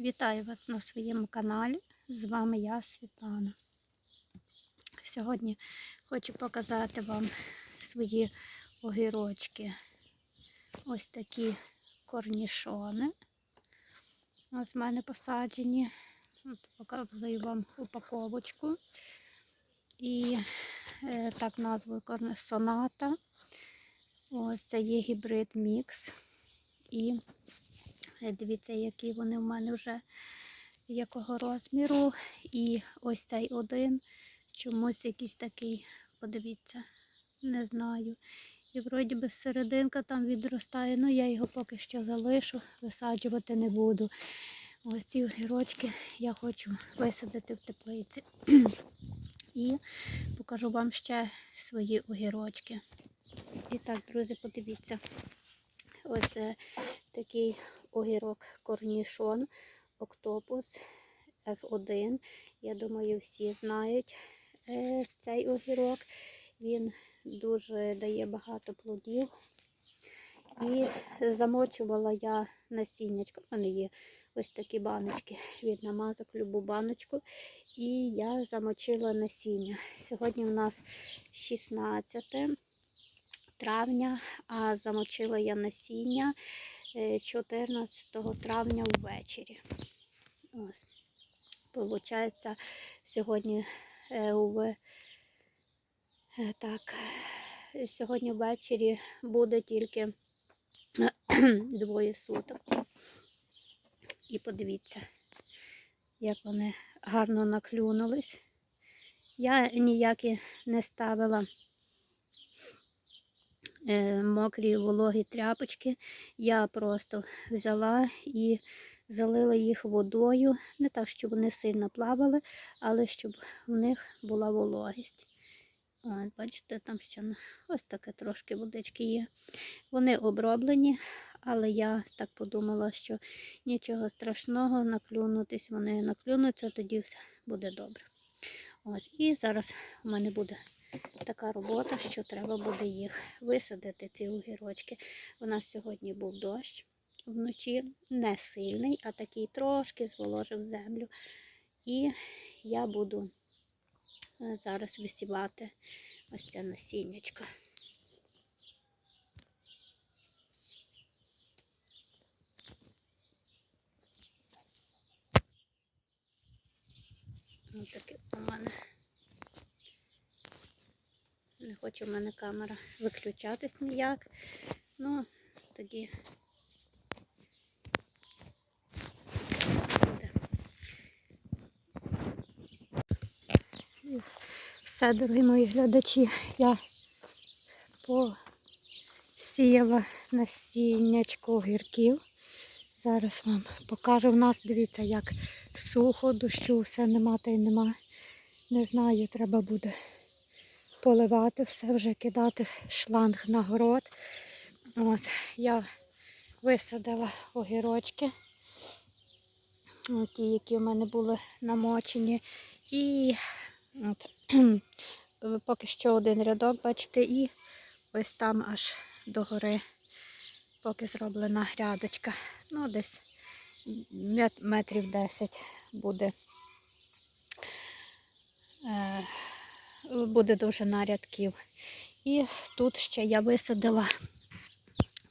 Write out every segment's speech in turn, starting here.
Вітаю вас на своєму каналі. З вами я, Світлана. Сьогодні хочу показати вам свої огірочки. Ось такі корнішони. Ось в мене посаджені. От показую вам упаковочку. І е, так назвою корне соната. Ось це є гібрид мікс. І Дивіться, які вони в мене вже якого розміру. І ось цей один чомусь якийсь такий, подивіться, не знаю. І вроді би серединка там відростає, ну я його поки що залишу, висаджувати не буду. Ось ці огірочки я хочу висадити в теплиці. І покажу вам ще свої огірочки. І так, друзі, подивіться. Ось е, такий огірок корнішон, октопус F1. Я думаю, всі знають е, цей огірок. Він дуже дає багато плодів. І замочувала я насіннячко. У мене є ось такі баночки від намазок, любу баночку. І я замочила насіння. Сьогодні у нас 16 травня, а замочила я насіння 14 травня ввечері. Ось. Получається, сьогодні е, в е, так, сьогодні ввечері буде тільки двоє суток. І подивіться, як вони гарно наклюнулись. Я ніякі не ставила Е, мокрі вологі тряпочки. Я просто взяла і залила їх водою. Не так, щоб вони сильно плавали, але щоб в них була вологість. От, Бачите, там ще ось таке трошки водички є. Вони оброблені, але я так подумала, що нічого страшного, наклюнутись вони наклюнуться, тоді все буде добре. Ось, І зараз у мене буде така робота, що треба буде їх висадити, ці огірочки. У нас сьогодні був дощ вночі, не сильний, а такий трошки зволожив землю. І я буду е, зараз висівати ось це насіннячко. Ось таке у мене. Хоче в мене камера виключатись ніяк. Ну, тоді. Все, дорогі мої глядачі, я посіяла насіннячко огірків. Зараз вам покажу. В нас, дивіться, як сухо, дощу все нема та й нема. Не знаю, треба буде поливати все, вже кидати шланг на город. Ось, Я висадила огірочки, ті, які в мене були намочені. І от, поки що один рядок, бачите, і ось там аж до гори, поки зроблена грядочка. Ну, десь метрів 10 буде. Е, буде довжина рядків. І тут ще я висадила,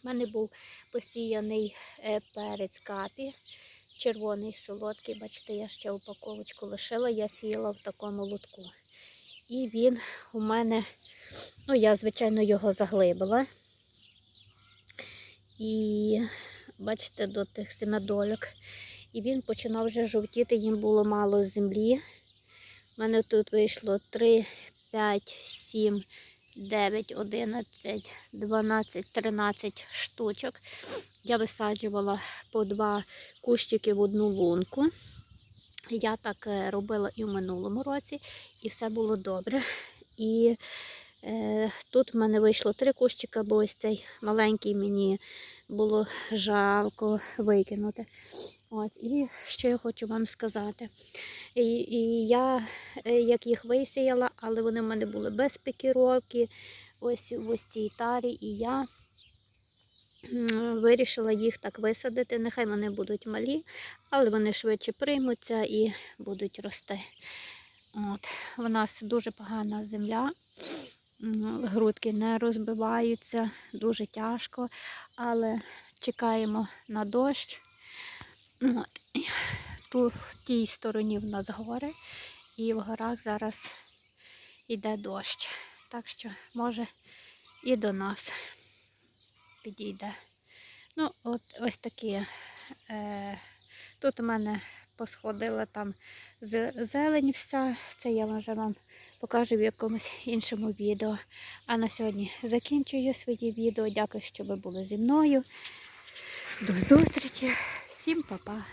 в мене був посіяний е, перець капі, червоний солодкий, бачите, я ще упаковочку лишила, я сіяла в такому лотку. І він у мене, ну, я, звичайно, його заглибила. І, бачите, до тих семидольок. І він починав вже жовтіти, їм було мало землі. У мене тут вийшло 3, 5, 7, 9, 11, 12, 13 штучок. Я висаджувала по два кущики в одну лунку. Я так е, робила і в минулому році, і все було добре. І тут в мене вийшло три кущика, бо ось цей маленький мені було жалко викинути. Ось, І що я хочу вам сказати. І, і я е, як їх висіяла, але вони в мене були без пікіровки, ось в ось цій тарі, і я вирішила їх так висадити. Нехай вони будуть малі, але вони швидше приймуться і будуть рости. От. У нас дуже погана земля, грудки не розбиваються, дуже тяжко, але чекаємо на дощ. От. І Ту, в тій стороні в нас гори, і в горах зараз йде дощ. Так що, може, і до нас підійде. Ну, от ось такі. Е, тут у мене посходила там зелень вся. Це я вже вам покажу в якомусь іншому відео. А на сьогодні закінчую своє відео. Дякую, що ви були зі мною. До зустрічі. Всім па-па.